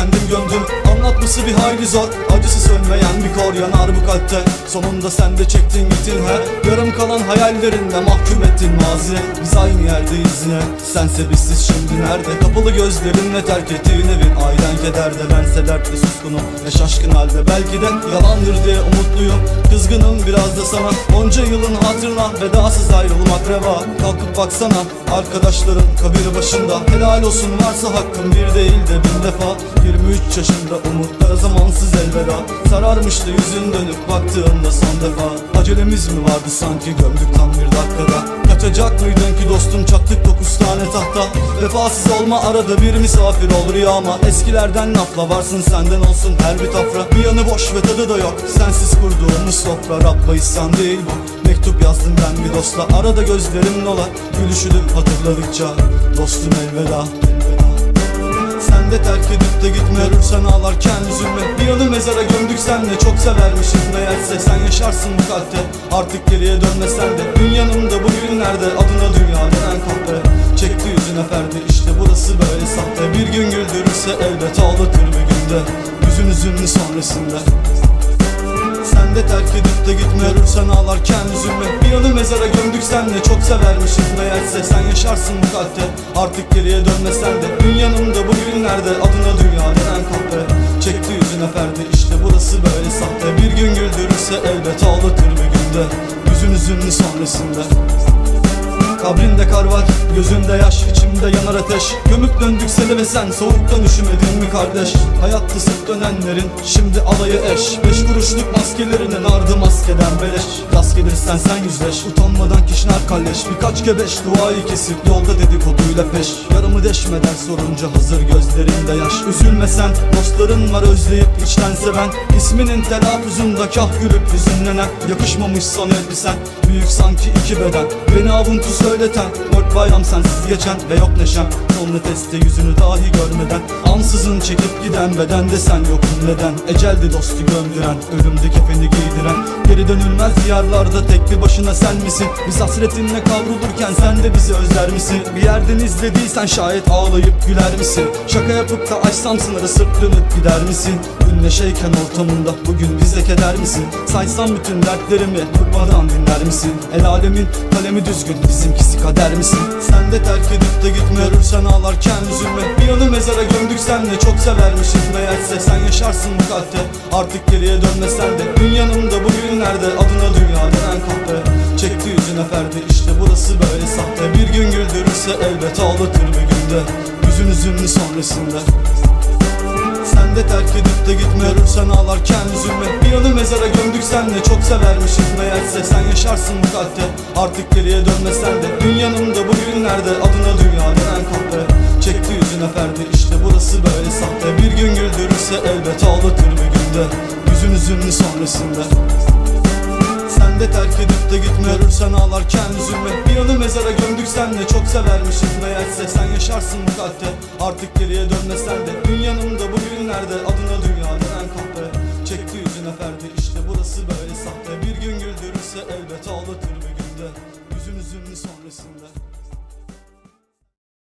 kendim gömdüm. Anlatması bir hayli zor Acısı sönmeyen bir kor yanar bu kalpte. Sonunda sen de çektin gittin he. Yarım kalan hayallerinle mahkum ettin maziye Biz aynı yerdeyiz yine. Sense bizsiz şimdi nerede? Kapalı gözlerinle terk ettiğin evin Ailen kederde. Bense dertli suskunum Ve şaşkın halde. Belki de yalandır diye umutluyum Kızgınım biraz da sana. Onca yılın hatırına vedasız ayrılmak reva. Kalkıp baksana arkadaşların kabir başında. Helal olsun varsa hakkım bir değil de bin defa. 23 yaşında umutlara zamansız elveda. Sararmıştı yüzün dönüp baktığımda son defa. Acelemiz mi vardı sanki gömdük tam bir dakikada Kaçacak mıydın ki dostum? Çaktık dokuz tane tahta. Vefasız olma arada bir misafir ol rüyama Eskilerden lafla varsın senden olsun her bir tafra. Bir yanı boş ve tadı da yok. Sensiz kurduğumuz sofra Rabba isyan değil bu. Mektup yazdım ben bir dostla Arada gözlerim dolar. Gülüşünü hatırladıkça Dostum elveda sen de terk edip de gitme. Ölürsen ağlarken üzülme. Bir yanı mezara gömdük senle. Çok severmişiz meğerse. Sen yaşarsın bu kalpte artık geriye dönmesen de. Gün yanımda bugünlerde adına dünya denen kahve Çekti yüzüne perde. İşte burası böyle sahte. Bir gün güldürürse elbet ağlatır bir günde. Yüzün üzünlü sonrasında. Sen de terk edip de gitme. Ölürsen ağlarken gömdük senle çok severmişiz meğerse. Sen yaşarsın bu kalpte. Artık geriye dönmesen de. Gün yanımda bugünlerde adına dünya denen kahve Çekti yüzüne perde. İşte burası böyle sahte. Bir gün güldürürse elbet ağlatır bir günde. Yüzün üzünlü sonrasında Kabrinde kar var, gözünde yaş, içimde yanar ateş. Gömüp döndük seni ve sen soğuktan üşümedin mi kardeş? Hayatta sık dönenlerin şimdi alayı eş. Beş kuruşluk maskelerinin ardı maskeden beleş. Rast gelirsen sen yüzleş, utanmadan kişner kalleş. Birkaç gebeş duayı kesip yolda dedikoduyla peş. Yarımı deşmeden sorunca hazır gözlerinde yaş. Üzülme sen, dostların var özleyip içten seven. İsminin telaffuzunda kah gülüp hüzünlenen. Yakışmamış son elbisen, büyük sanki iki beden. Beni avuntu söyleten, dört bayram sensiz geçen Ve yok neşem, son nefeste yüzünü dahi görmeden Ansızın çekip giden bedende sen yokun neden Eceldi dostu gömdüren, ölümde kefeni giydiren Geri dönülmez diyarlarda tek bir başına sen misin? Biz hasretinle kavrulurken sen de bizi özler misin? Bir yerden izlediysen şayet ağlayıp güler misin? Şaka yapıp da açsam sınırı sırt dönüp gider misin? Gün neşeyken ortamında bugün bize keder misin? Saysam bütün dertlerimi durmadan dinler misin? El alemin kalemi düzgün bizimkisi kader misin? Sen de terk edip de gitme ölürsen ağlarken üzülme. Bir yanı mezara gömdük senle çok severmişiz. Meğerse Sen yaşarsın bu kalpte artık geriye dönmesen de. Gün yanımda bugünlerde adına dünya denen kahve Çekti yüzüne perde işte burası böyle sahte. Bir gün güldürürse elbet ağlatır bir günde. Yüzün üzünlü sonrasında. Sen de terk edip de gitme ölürsen ağlarken üzülme Gömdük senle çok severmişiz meğerse. Sen yaşarsın bu kalpte artık geriye dönmesen de. Gün yanımda bugünlerde adına dünya denen kahve Çekti yüzüne perde işte burası böyle sahte. Bir gün güldürürse elbet ağlatır bir günde. Yüzün üzünlü sonrasında. Sen de terk edip de gitme ölürsen ağlarken üzülme Bir yanı mezara gömdük senle çok severmişiz meğerse. Sen yaşarsın bu kalpte artık geriye dönmesen de. Gün yanımda bugünlerde adına dünya denen kahve Yüzüne perde işte burası böyle. Sahte Bir gün güldürürse elbet